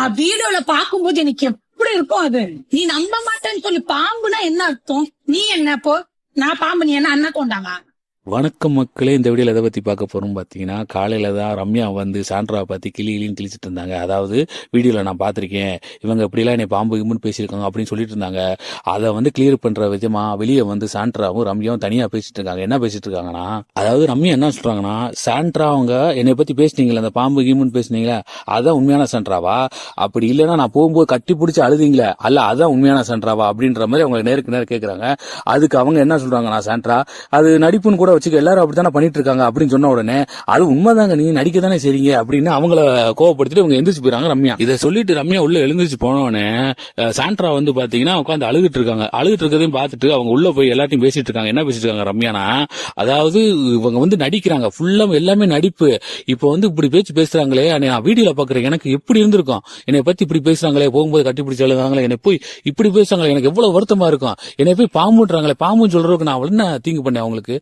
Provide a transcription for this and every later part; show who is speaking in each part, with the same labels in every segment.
Speaker 1: நான் வீடியோல பாக்கும்போது எனக்கு எப்படி இருக்கும் அது. நீ நம்ப மாட்டேன்னு சொல்லி. பாம்புனா என்ன அர்த்தம்? நீ என்ன போ? நான் பாம்பு நீ என்ன அண்ணா கொண்டாங்க
Speaker 2: வணக்கம் மக்களே இந்த வீடியோவில் எதை பற்றி பார்க்க போகிறோம் பார்த்தீங்கன்னா காலையில் தான் ரம்யா வந்து சாண்ட்ராவை பார்த்து கிளி கிளின்னு கிழிச்சிட்டு இருந்தாங்க. அதாவது வீடியோவில் நான் பார்த்துருக்கேன். இவங்க இப்படிலாம் என்னை பாம்பு கிம்புன்னு பேசியிருக்காங்க அப்படின்னு சொல்லிட்டு இருந்தாங்க. அதை வந்து கிளியர் பண்ணுற விதமாக வெளியே வந்து சாண்ட்ராவும் ரம்யாவும் தனியாக பேசிட்டு இருக்காங்க. என்ன பேசிட்டு இருக்காங்கன்னா அதாவது ரம்யா என்ன சொல்கிறாங்கன்னா சாண்ட்ரா அவங்க என்னை பற்றி பேசுனீங்களே அந்த பாம்பு கிம்புன்னு பேசுனீங்களே அதான் உண்மையான சாண்ட்ராவா? அப்படி இல்லைன்னா நான் போகும்போது கட்டி பிடிச்சி அழுதிங்களே அல்ல அதான் உண்மையான சாண்ட்ராவா அப்படின்ற மாதிரி அவங்க நேருக்கு நேரம் கேட்குறாங்க அதுக்கு அவங்க என்ன சொல்கிறாங்கன்னா சாண்ட்ரா அது நடிப்புன்னு கூட வச்சுக்க எல்லாரும் அப்படித்தானே பண்ணிட்டு இருக்காங்க அப்படின்னு சொன்ன உடனே அது உண்மைதாங்க நீங்க நடிக்க தானே செய்றீங்க? அப்படின்னு அவங்கள கோவப்படுத்திட்டு அவங்க எந்திரிச்சு போயிறாங்க ரம்யா. இதை சொல்லிட்டு ரம்யா உள்ள எழுந்திரிச்சு போனவனே சாண்ட்ரா வந்து பாத்தீங்கன்னா உட்காந்து அழுகிட்டு இருக்காங்க அழுகிட்டு இருக்கதையும் பார்த்துட்டு அவங்க உள்ள போய் எல்லாத்தையும் பேசிட்டு இருக்காங்க என்ன பேசிட்டு இருக்காங்க ரம்யானா அதாவது இவங்க வந்து நடிக்கிறாங்க. ஃபுல்லா எல்லாமே நடிப்பு. இப்போ வந்து இப்படி பேச்சு பேசுறாங்களே நான் வீடியோல பாக்குறேன். எனக்கு எப்படி இருந்திருக்கும். என்னை பத்தி இப்படி பேசுறாங்களே போகும்போது கட்டி பிடிச்சி எழுதாங்களே என்னை போய் இப்படி பேசுறாங்களே எனக்கு எவ்வளவு வருத்தமா இருக்கும். என்னை போய் பாம்புன்றாங்களே பாம்புன்னு சொல்றதுக்கு நான் என்ன தீங்கு பண்ணேன் அவங்களுக்கு?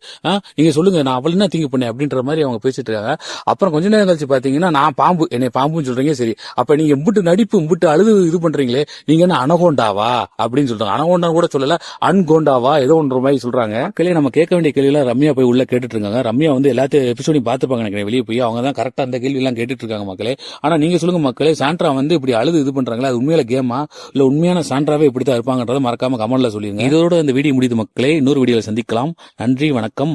Speaker 2: நீங்க சொல்லுங்க நான் அவள் என்ன தீங்கு பண்ணேன் அப்படின்ற மாதிரி அவங்க பேசிட்டு இருக்காங்க. அப்புறம் கொஞ்ச நேரம் கழிச்சு பாத்தீங்கன்னா நான் பாம்பு என்னை பாம்புன்னு சொல்றீங்க சரி. அப்ப நீங்க இம்புட்டு நடிப்பு இம்புட்டு அழுது இது பண்றீங்களே நீங்க என்ன அனகோண்டாவா அப்படின்னு சொல்றாங்க. அனகோண்டான்னு கூட சொல்லல அன்கோண்டாவா ஏதோ ஒன்ற மாதிரி சொல்றாங்க. கேள்வி நம்ம கேட்க வேண்டிய கேள்வியில ரம்யா போய் உள்ள கேட்டுட்டு இருக்காங்க. ரம்யா வந்து எல்லாத்தையும் எபிசோடையும் பார்த்துப்பாங்க நினைக்கிறேன் வெளியே போய். அவங்க தான் கரெக்டா அந்த கேள்வி எல்லாம் கேட்டுட்டு இருக்காங்க மக்களே. ஆனா நீங்க சொல்லுங்க மக்களே சாண்ட்ரா வந்து இப்படி அழுது இது பண்றாங்களா? அது உண்மையில கேமா இல்ல உண்மையான சாண்ட்ராவே இப்படித்தான் இருப்பாங்கன்றத மறக்காம கமெண்ட்ல சொல்லிருங்க. இதோட இந்த வீடியோ முடியுது மக்களே. இன்னொரு வீடியோல சந்திக்கலாம். நன்றி வணக்கம்.